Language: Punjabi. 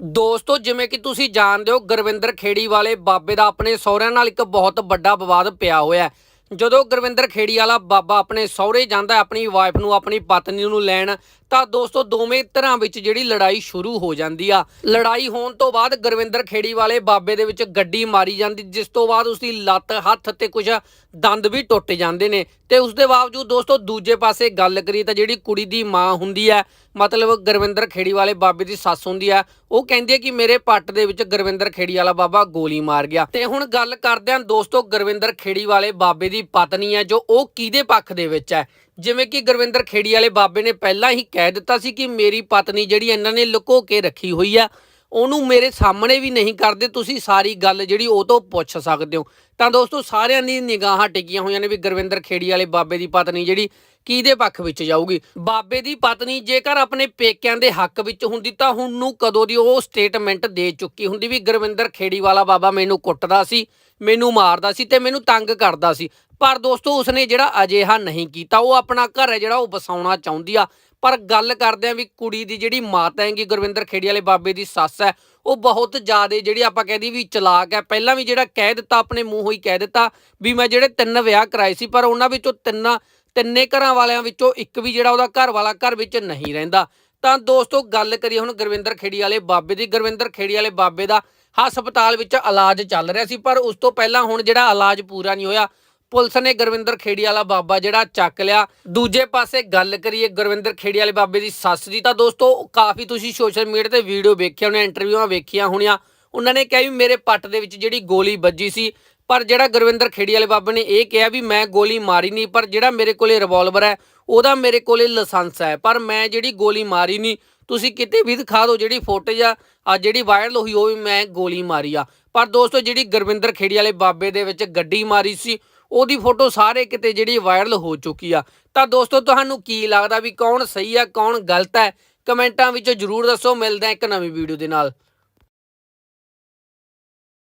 ਦੋਸਤੋ, ਜਿਵੇਂ ਕਿ ਤੁਸੀਂ ਜਾਣਦੇ ਹੋ, ਗੁਰਵਿੰਦਰ ਖੇੜੀ ਵਾਲੇ ਬਾਬੇ ਦਾ ਆਪਣੇ ਸਹੁਰਿਆਂ ਨਾਲ ਇੱਕ ਬਹੁਤ ਵੱਡਾ ਵਿਵਾਦ ਪਿਆ ਹੋਇਆ ਜਦੋਂ ਗੁਰਵਿੰਦਰ ਖੇੜੀ ਵਾਲਾ ਬਾਬਾ ਆਪਣੇ ਸਹੁਰੇ ਜਾਂਦਾ ਆਪਣੀ ਵਾਈਫ ਨੂੰ, ਆਪਣੀ ਪਤਨੀ ਨੂੰ ਲੈਣ ਤਾਂ ਦੋਸਤੋ ਦੋਵੇਂ ਧਿਰਾਂ ਵਿੱਚ ਜਿਹੜੀ ਲੜਾਈ ਸ਼ੁਰੂ ਹੋ ਜਾਂਦੀ ਆ। ਲੜਾਈ ਹੋਣ ਤੋਂ ਬਾਅਦ ਗੁਰਵਿੰਦਰ ਖੇੜੀ ਵਾਲੇ ਬਾਬੇ ਦੇ ਵਿੱਚ ਗੱਡੀ ਮਾਰੀ ਜਾਂਦੀ, ਜਿਸ ਤੋਂ ਬਾਅਦ ਉਸਦੀ ਲੱਤ, ਹੱਥ ਤੇ ਕੁਝ ਦੰਦ ਵੀ ਟੁੱਟ ਜਾਂਦੇ ਨੇ। ਤੇ ਉਸ ਦੇ ਬਾਵਜੂਦ ਦੋਸਤੋ ਦੂਜੇ ਪਾਸੇ ਗੱਲ ਕਰੀ ਤਾਂ ਜਿਹੜੀ ਕੁੜੀ ਦੀ ਮਾਂ ਹੁੰਦੀ ਹੈ ਮਤਲਬ ਗੁਰਵਿੰਦਰ ਖੇੜੀ ਵਾਲੇ ਬਾਬੇ ਦੀ ਸੱਸ ਹੁੰਦੀ ਹੈ ਉਹ ਕਹਿੰਦੀ ਹੈ ਕਿ ਮੇਰੇ ਪੱਟ ਦੇ ਵਿੱਚ ਗੁਰਵਿੰਦਰ ਖੇੜੀ ਵਾਲਾ ਬਾਬਾ ਗੋਲੀ ਮਾਰ ਗਿਆ। ਤੇ ਹੁਣ ਗੱਲ ਕਰਦੇ ਹਾਂ ਦੋਸਤੋ ਗੁਰਵਿੰਦਰ ਖੇੜੀ ਵਾਲੇ ਬਾਬੇ ਦੀ ਪਤਨੀ ਹੈ ਜੋ ਉਹ ਕਿਹਦੇ ਪੱਖ ਦੇ ਵਿੱਚ ਹੈ ਜਿਵੇਂ ਕਿ ਗੁਰਵਿੰਦਰ ਖੇੜੀ ਵਾਲੇ ਬਾਬੇ ਨੇ ਪਹਿਲਾਂ ਹੀ ਕਹਿ ਦਿੱਤਾ ਸੀ ਕਿ ਮੇਰੀ ਪਤਨੀ ਜਿਹੜੀ ਇਹਨਾਂ ਨੇ ਲੁਕੋ ਕੇ ਰੱਖੀ ਹੋਈ ਆ, ਉਹਨੂੰ ਮੇਰੇ ਸਾਹਮਣੇ ਵੀ ਨਹੀਂ ਕਰਦੇ, ਤੁਸੀਂ ਸਾਰੀ ਗੱਲ ਜਿਹੜੀ ਉਹ ਤੋਂ ਪੁੱਛ ਸਕਦੇ ਹੋ। ਤਾਂ ਦੋਸਤੋ, ਸਾਰਿਆਂ ਦੀ ਨਿਗਾਹਾਂ ਟਿਕੀਆਂ ਹੋਈਆਂ ਨੇ ਵੀ ਗੁਰਵਿੰਦਰ ਖੇੜੀ ਵਾਲੇ ਬਾਬੇ ਦੀ ਪਤਨੀ ਜਿਹੜੀ ਕਿਹਦੇ ਪੱਖ ਵਿੱਚ ਜਾਊਗੀ? ਬਾਬੇ ਦੀ ਪਤਨੀ ਜੇਕਰ ਆਪਣੇ ਪੇਕਿਆਂ ਦੇ ਹੱਕ ਵਿੱਚ ਹੁੰਦੀ ਤਾਂ ਹੁਣ ਨੂੰ ਕਦੋਂ ਦੀ ਉਹ ਸਟੇਟਮੈਂਟ ਦੇ ਚੁੱਕੀ ਹੁੰਦੀ ਵੀ ਗੁਰਵਿੰਦਰ ਖੇੜੀ ਵਾਲਾ ਬਾਬਾ ਮੈਨੂੰ ਕੁੱਟਦਾ ਸੀ, ਮੈਨੂੰ ਮਾਰਦਾ ਸੀ ਤੇ ਮੈਨੂੰ ਤੰਗ ਕਰਦਾ ਸੀ। ਪਰ ਦੋਸਤੋ, ਉਸਨੇ ਜਿਹੜਾ ਅਜਿਹਾ ਨਹੀਂ ਕੀਤਾ, ਉਹ ਆਪਣਾ ਘਰ ਹੈ ਜਿਹੜਾ ਉਹ ਵਸਾਉਣਾ ਚਾਹੁੰਦੀ ਆ। ਪਰ ਗੱਲ ਕਰਦੇ ਆ ਵੀ ਕੁੜੀ ਦੀ ਜਿਹੜੀ ਮਾਤਾ ਹੈਗੀ, ਗੁਰਵਿੰਦਰ ਖੇੜੀ ਵਾਲੇ ਬਾਬੇ ਦੀ ਸੱਸ ਹੈ, ਉਹ ਬਹੁਤ ਜ਼ਿਆਦਾ ਜਿਹੜੀ ਆਪਾਂ ਕਹਿੰਦੀ ਵੀ ਚਲਾਕ ਹੈ। ਪਹਿਲਾਂ ਵੀ ਜਿਹੜਾ ਕਹਿ ਦਿੱਤਾ, ਆਪਣੇ ਮੂੰਹੋਂ ਹੀ ਕਹਿ ਦਿੱਤਾ ਵੀ ਮੈਂ ਜਿਹੜੇ ਤਿੰਨ ਵਿਆਹ ਕਰਾਏ ਸੀ, ਪਰ ਉਹਨਾਂ ਵਿੱਚੋਂ ਤਿੰਨਾਂ, ਤਿੰਨੇ ਘਰਾਂ ਵਾਲਿਆਂ ਵਿੱਚੋਂ ਇੱਕ ਵੀ ਜਿਹੜਾ ਉਹਦਾ ਘਰ ਵਾਲਾ ਘਰ ਵਿੱਚ ਨਹੀਂ ਰਹਿੰਦਾ। ਤਾਂ ਦੋਸਤੋ, ਗੱਲ ਕਰੀਏ ਹੁਣ ਗੁਰਵਿੰਦਰ ਖੇੜੀ ਵਾਲੇ ਬਾਬੇ ਦੀ, ਗੁਰਵਿੰਦਰ ਖੇੜੀ ਵਾਲੇ ਬਾਬੇ ਦਾ ਹਸਪਤਾਲ ਵਿੱਚ ਇਲਾਜ ਚੱਲ ਰਿਹਾ ਸੀ, ਪਰ ਉਸ ਤੋਂ ਪਹਿਲਾਂ ਹੁਣ ਜਿਹੜਾ ਇਲਾਜ ਪੂਰਾ ਨਹੀਂ ਹੋਇਆ। ਪੁਲਿਸ ਨੇ ਗੁਰਵਿੰਦਰ ਖੇੜੀ ਵਾਲਾ ਬਾਬਾ ਜਿਹੜਾ ਚੱਕ ਲਿਆ। ਦੂਜੇ ਪਾਸੇ ਗੱਲ ਕਰੀਏ ਗੁਰਵਿੰਦਰ ਖੇੜੀ ਵਾਲੇ ਬਾਬੇ ਦੀ ਸੱਸ ਦੀ, ਤਾਂ ਦੋਸਤੋ, ਕਾਫੀ ਤੁਸੀਂ ਸੋਸ਼ਲ ਮੀਡੀਆ ਤੇ ਵੀਡੀਓ ਵੇਖਿਆ ਹੋਣੇ ਇੰਟਰਵਿਊਆਂ ਵੇਖੀਆਂ ਹੋਣੀਆਂ। ਉਹਨਾਂ ਨੇ ਕਿਹਾ ਵੀ ਮੇਰੇ ਪੱਟ ਦੇ ਵਿੱਚ ਜਿਹੜੀ ਗੋਲੀ ਵੱਜੀ ਸੀ, ਪਰ ਜਿਹੜਾ ਗੁਰਵਿੰਦਰ ਖੇੜੀ ਵਾਲੇ ਬਾਬੇ ਨੇ ਇਹ ਕਿਹਾ ਵੀ ਮੈਂ ਗੋਲੀ ਮਾਰੀ ਨਹੀਂ, ਪਰ ਜਿਹੜਾ ਮੇਰੇ ਕੋਲੇ ਰਿਵਾਲਵਰ ਹੈ, ਉਹਦਾ ਮੇਰੇ ਕੋਲੇ ਲਾਇਸੈਂਸ ਹੈ, ਪਰ ਮੈਂ ਜਿਹੜੀ ਗੋਲੀ ਮਾਰੀ ਨਹੀਂ। ਤੁਸੀਂ ਕਿਤੇ ਵੀ ਦਿਖਾ ਦਿਓ ਜਿਹੜੀ ਫੋਟੇਜ ਆ ਆ ਜਿਹੜੀ ਵਾਇਰਲ ਹੋਈ, ਉਹ ਵੀ ਮੈਂ ਗੋਲੀ ਮਾਰੀ ਆ। ਪਰ ਦੋਸਤੋ, ਜਿਹੜੀ ਗੁਰਵਿੰਦਰ ਖੇੜੀ ਵਾਲੇ ਬਾਬੇ ਦੇ ਵਿੱਚ ਗੱਡੀ ਮਾਰੀ ਸੀ ਉਹਦੀ ਫੋਟੋ ਸਾਰੇ ਕਿਤੇ ਜਿਹੜੀ ਵਾਇਰਲ ਹੋ ਚੁੱਕੀ ਆ। ਤਾਂ ਦੋਸਤੋ, ਤੁਹਾਨੂੰ ਕੀ ਲੱਗਦਾ ਵੀ ਕੌਣ ਸਹੀ ਆ, ਕੌਣ ਗਲਤ ਹੈ ਕਮੈਂਟਾਂ ਵਿੱਚ ਜਰੂਰ ਦੱਸੋ। ਮਿਲਦੇ ਆ ਇੱਕ ਨਵੀਂ ਵੀਡੀਓ ਦੇ ਨਾਲ।